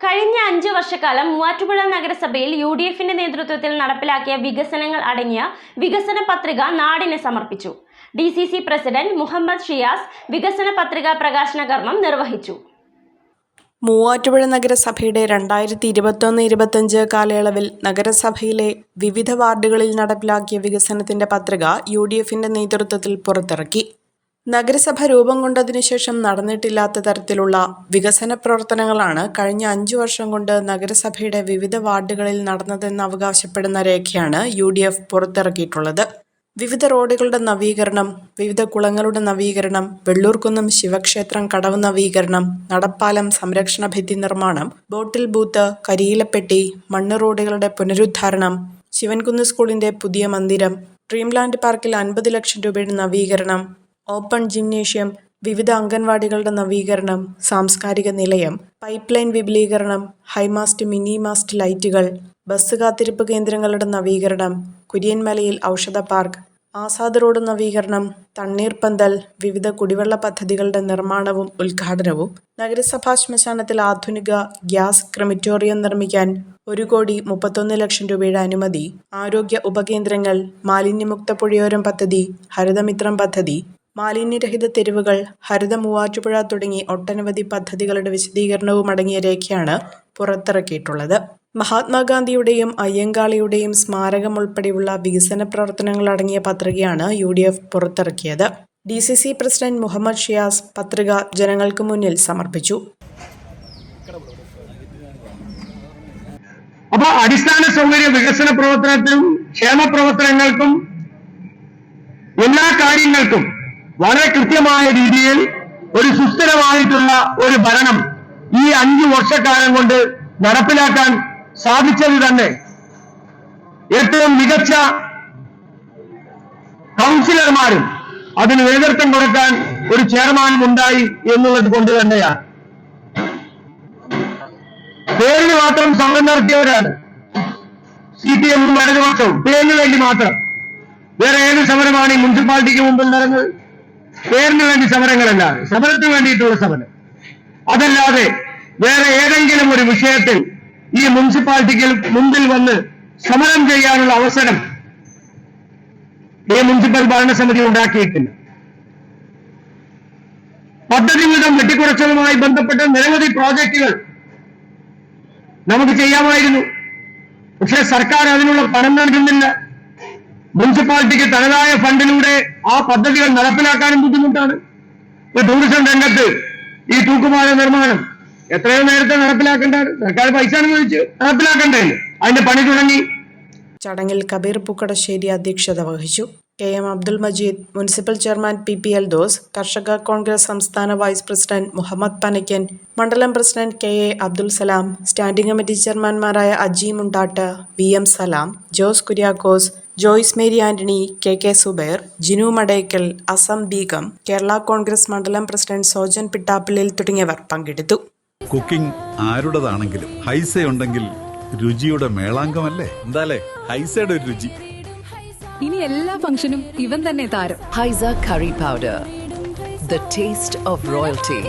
കഴിഞ്ഞ അഞ്ചു വർഷക്കാലം മൂവാറ്റുപുഴ നഗരസഭയിൽ യു ഡി എഫിന്റെ നേതൃത്വത്തിൽ നടപ്പിലാക്കിയ വികസനങ്ങൾ അടങ്ങിയ വികസന പത്രിക നാടിന് സമർപ്പിച്ചു. D C C president Muhammad Shiyas വികസന പത്രിക പ്രകാശന കർമ്മം നിർവഹിച്ചു. മൂവാറ്റുപുഴ നഗരസഭയുടെ രണ്ടായിരത്തി ഇരുപത്തൊന്ന് ഇരുപത്തഞ്ച് കാലയളവിൽ നഗരസഭയിലെ വിവിധ വാർഡുകളിൽ നടപ്പിലാക്കിയ വികസനത്തിന്റെ പത്രിക യു ഡി എഫിന്റെ നേതൃത്വത്തിൽ പുറത്തിറക്കി. നഗരസഭ രൂപം കൊണ്ടതിനു ശേഷം നടന്നിട്ടില്ലാത്ത തരത്തിലുള്ള വികസന പ്രവർത്തനങ്ങളാണ് കഴിഞ്ഞ അഞ്ചു വർഷം കൊണ്ട് നഗരസഭയുടെ വിവിധ വാർഡുകളിൽ നടന്നതെന്ന് അവകാശപ്പെടുന്ന രേഖയാണ് യു ഡി എഫ് പുറത്തിറക്കിയിട്ടുള്ളത്. വിവിധ റോഡുകളുടെ നവീകരണം വിവിധ കുളങ്ങളുടെ നവീകരണം വെള്ളൂർക്കുന്നം ശിവക്ഷേത്രം കടവ് നവീകരണം നടപ്പാലം സംരക്ഷണ ഭിത്തി നിർമ്മാണം ബോട്ടിൽ ബൂത്ത് കരിയിലപ്പെട്ടി മണ്ണ് റോഡുകളുടെ പുനരുദ്ധാരണം ശിവൻകുന്ന് സ്കൂളിന്റെ പുതിയ മന്ദിരം ഡ്രീംലാൻഡ് പാർക്കിൽ അൻപത് ലക്ഷം രൂപയുടെ നവീകരണം ഓപ്പൺ ജിംനേഷ്യം വിവിധ അംഗൻവാടികളുടെ നവീകരണം സാംസ്കാരിക നിലയം പൈപ്പ് ലൈൻ വിപുലീകരണം ഹൈമാസ്റ്റ് മിനി മാസ്റ്റ് ലൈറ്റുകൾ ബസ് കാത്തിരിപ്പ് കേന്ദ്രങ്ങളുടെ നവീകരണം കുര്യൻമലയിൽ ഔഷധ പാർക്ക് ആസാദ് റോഡ് നവീകരണം തണ്ണീർപ്പന്തൽ വിവിധ കുടിവെള്ള പദ്ധതികളുടെ നിർമ്മാണവും ഉദ്ഘാടനവും നഗരസഭാ ശ്മശാനത്തിൽ ആധുനിക ഗ്യാസ് ക്രമറ്റോറിയം നിർമ്മിക്കാൻ ഒരു കോടി മുപ്പത്തൊന്ന് ലക്ഷം രൂപയുടെ അനുമതി ആരോഗ്യ ഉപകേന്ദ്രങ്ങൾ മാലിന്യമുക്ത പുഴയോരം പദ്ധതി ഹരിതമിത്രം പദ്ധതി മാലിന്യരഹിത തെരുവുകൾ ഹരിത മൂവാറ്റുപുഴ തുടങ്ങി ഒട്ടനവധി പദ്ധതികളുടെ വിശദീകരണവും അടങ്ങിയ രേഖയാണ് പുറത്തിറക്കിയിട്ടുള്ളത്. മഹാത്മാഗാന്ധിയുടെയും അയ്യങ്കാളിയുടെയും സ്മാരകം ഉൾപ്പെടെയുള്ള വികസന പ്രവർത്തനങ്ങൾ അടങ്ങിയ പത്രികയാണ് യു ഡി എഫ് പുറത്തിറക്കിയത്. D C C president Muhammad Shiyas പത്രിക ജനങ്ങൾക്ക് മുന്നിൽ സമർപ്പിച്ചു. അപ്പോൾ അടിസ്ഥാന സൗകര്യ വികസന പ്രവർത്തനത്തിനും ക്ഷേമ പ്രവർത്തനങ്ങൾക്കും എല്ലാ കാര്യങ്ങൾക്കും വളരെ കൃത്യമായ രീതിയിൽ ഒരു സുസ്ഥിരമായിട്ടുള്ള ഒരു ഭരണം ഈ അഞ്ചു വർഷക്കാലം കൊണ്ട് നടപ്പിലാക്കാൻ സാധിച്ചത് തന്നെ. ഏറ്റവും മികച്ച കൗൺസിലർമാരും അതിന് നേതൃത്വം കൊടുക്കാൻ ഒരു ചെയർമാനും ഉണ്ടായി എന്നുള്ളത് കൊണ്ട് തന്നെയാണ്. പേരിന് മാത്രം സമരം നടത്തിയവരാണ്. സി പി എമ്മും വലതുപക്ഷവും. പേരിന് വേണ്ടി മാത്രം. വേറെ ഏത് സമരമാണ് ഈ മുനിസിപ്പാലിറ്റിക്ക് മുമ്പിൽ നടന്നത്? പേരിന് വേണ്ടി സമരങ്ങളല്ല സമരത്തിന് വേണ്ടിയിട്ടുള്ള സമരം. അതല്ലാതെ വേറെ ഏതെങ്കിലും ഒരു വിഷയത്തിൽ ഈ മുനിസിപ്പാലിറ്റിക്ക് മുമ്പിൽ വന്ന് സമരം ചെയ്യാനുള്ള അവസരം ഈ മുനിസിപ്പൽ ഭരണസമിതി ഉണ്ടാക്കിയിട്ടില്ല. പദ്ധതി വിധം വെട്ടിക്കുറച്ചതുമായി ബന്ധപ്പെട്ട നിരവധി പ്രോജക്റ്റുകൾ നമുക്ക് ചെയ്യാമായിരുന്നു. പക്ഷേ സർക്കാർ അതിനുള്ള പണം നൽകുന്നില്ല. മുനിസിപ്പാലിറ്റിക്ക് തനതായ ഫണ്ടിലൂടെ ആ പദ്ധതികൾ നടപ്പിലാക്കാനും ബുദ്ധിമുട്ടാണ്. ഇപ്പൊ ടൂറിസം രംഗത്ത് ഈ തൂക്കുപാല നിർമ്മാണം എത്രയോ നേരത്തെ നടപ്പിലാക്കേണ്ടത് സർക്കാർ പൈസ അനുവദിച്ച് നടപ്പിലാക്കണ്ടേ അതിന്റെ പണി തുടങ്ങി. ചടങ്ങിൽ കബീർ പൂക്കടശ്ശേരി അധ്യക്ഷത വഹിച്ചു. K M Abdul Majeed municipal chairman P P Eldhose കർഷക കോൺഗ്രസ് സംസ്ഥാന വൈസ് പ്രസിഡന്റ് മുഹമ്മദ് പനയ്ക്കൻ മണ്ഡലം president K A Abdul Salam standing committee ചെയർമാൻമാരായ Aji Mundattu V M Salam Jose Kuriakose Joyce Mary Antony K K Zubair Jinu Madekkal Asam Beegum Kerala Congress മണ്ഡലം president Sojan Pittappillil തുടങ്ങിയവർ പങ്കെടുത്തു. Cooking ആരുടേതാണെങ്കിലും Haiza ഉണ്ടെങ്കിൽ രുചിയുടെ മേളാങ്കമല്ലേ എന്താലേ? ഹൈസയുടെ ഒരു രുചി. ഇനി എല്ലാ ഫംഗ്ഷനും ഇവൻ തന്നെ താരം. Haisa curry powder the taste of royalty.